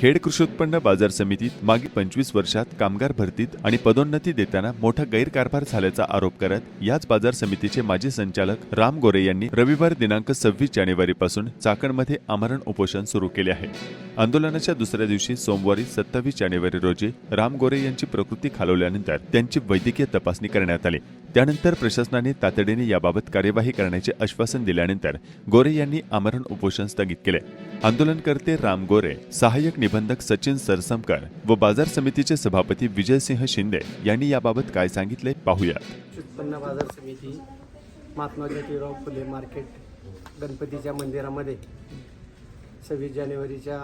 खेड कृषी उत्पन्न बाजार समितीत मागील पंचवीस वर्षात कामगार भरतीत आणि पदोन्नती देताना मोठा गैरकारभार झाल्याचा आरोप करत याच बाजार समितीचे माजी संचालक राम गोरे यांनी रविवार दिनांक सव्वीस जानेवारीपासून चाकणमध्ये आमरण उपोषण सुरू केले आहे. आंदोलनाच्या दुसऱ्या दिवशी सोमवारी सत्तावीस जानेवारी रोजी राम गोरे यांची प्रकृती खालवल्यानंतर त्यांची वैद्यकीय तपासणी करण्यात आली. त्यानंतर प्रशासनाने तातडीने याबाबत कार्यवाही करण्याचे आश्वासन दिल्यानंतर गोरे यांनी आमरण उपोषण स्थगित केले. आंदोलनकर्ते राम गोरे सहाय्यक निबंधक सचिन सरसमकर व बाजार समितीचे सभापती विजयसिंह शिंदे यांनी याबाबत काय सांगितले पाहूया उत्पन्न बाजार समिती महात्मा ज्योतिराव फुले मार्केट गणपतीच्या मंदिरामध्ये सव्वीस जानेवारीच्या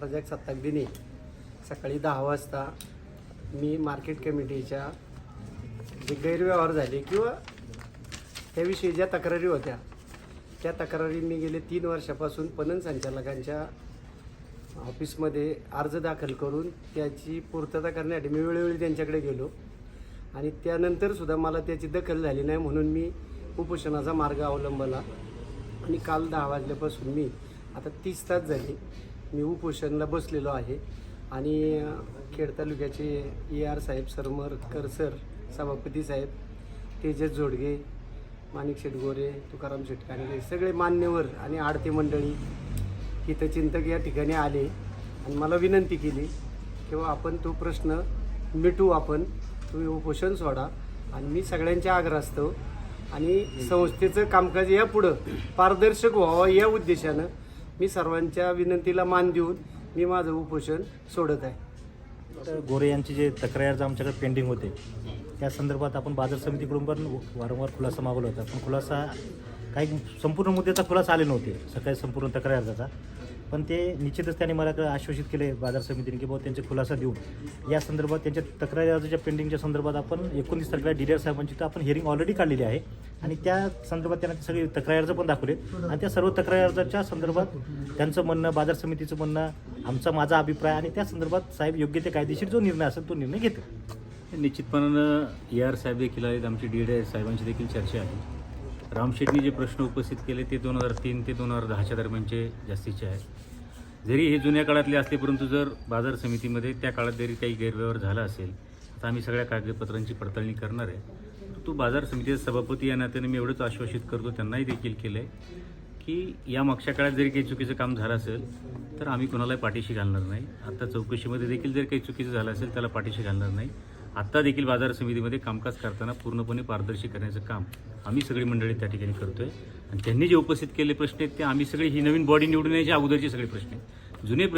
प्रजासत्ताक दिनी सकाळी दहा वाजता मी मार्केट कमिटीच्या जे गैरव्यवहार झाले किंवा त्याविषयी ज्या तक्रारी होत्या त्या तक्रारी मी गेले तीन वर्षापासून पणन संचालकांच्या ऑफिसमध्ये अर्ज दाखल करून त्याची पूर्तता करण्यासाठी मी वेळोवेळी त्यांच्याकडे गेलो. आणि त्यानंतरसुद्धा मला त्याची दखल झाली नाही म्हणून मी उपोषणाचा मार्ग अवलंबला. आणि काल दहा वाजल्यापासून मी आता तीस तास झाले मी उपोषणला बसलेलो आहे. आणि खेड तालुक्याचे ए आर साहेब सरमरकर सर सभापती साहेब तेजस जोडगे माणिक शेटगोरे तुकाराम शेठ सगळे मान्यवर आणि आडते मंडळी हितचिंतक या ठिकाणी आले आणि मला विनंती केली किंवा आपण तो प्रश्न मिटू आपण तुम्ही उपोषण सोडा आणि मी सगळ्यांच्या आग्रहास्तव आणि संस्थेचं कामकाज यापुढं पारदर्शक व्हावं या उद्देशानं मी सर्वांच्या विनंतीला मान देऊन मी माझं उपोषण सोडत आहे. गोरे यांचे जे तक्रार आमच्याकडे पेंडिंग होते त्या संदर्भात आपण बाजार समितीकडून पण वारंवार खुलासा मागवला होता. पण खुलासा काही संपूर्ण मुद्द्याचा खुलासा आले नव्हते. सकाळी संपूर्ण तक्रार अर्जाचा पण ते निश्चितच त्यांनी मला आश्वासित केले बाजार समितीने की बाबा त्यांचे खुलासा देऊन या संदर्भात त्यांच्या तक्रारी अर्जाच्या पेंडिंगच्या संदर्भात आपण एकोणतीस तारखेला डी आर साहेबांची तर आपण हिअरिंग ऑलरेडी काढलेली आहे. आणि त्या संदर्भात त्यांना सगळे तक्रारी अर्ज पण दाखवले आणि त्या सर्व तक्रारी अर्जाच्या संदर्भात त्यांचं म्हणणं बाजार समितीचं म्हणणं आमचा माझा अभिप्राय आणि त्या संदर्भात साहेब योग्य ते कायदेशीर जो निर्णय असेल तो निर्णय घेतील. निश्चितपणानं ए आर साहेब देखील आहेत. आमची डी डी साहेबांची देखील चर्चा आहे. रामशेटनी जे प्रश्न उपस्थित केले ते दोन हजार तीन ते दोन हजार दहाच्या दरम्यानचे जास्तीचे आहेत. जरी हे जुन्या काळातले असले परंतु जर बाजार समितीमध्ये त्या काळात जरी काही गैरव्यवहार झाला असेल तर आम्ही सगळ्या कागदपत्रांची पडताळणी करणार आहे. तो बाजार समितीचा सभापती या नात्याने मी एवढंच आश्वासित करतो त्यांनाही देखील केलं आहे की या मागच्या काळात जरी काही चुकीचं काम झालं असेल तर आम्ही कोणालाही पाठीशी घालणार नाही. आता चौकशीमध्ये देखील जर काही चुकीचं झालं असेल त्याला पाठीशी घालणार नाही. आत्ता देखील बाजार समितीमध्ये कामकाज करताना पूर्णपणे पारदर्शी करण्याचं काम आम्ही सगळी मंडळी त्या ठिकाणी करतोय. आणि त्यांनी जे उपस्थित केले प्रश्न आहेत ते आम्ही सगळे ही नवीन बॉडी निवडून यायच्या अगोदरचे सगळे प्रश्न आहेत. जुने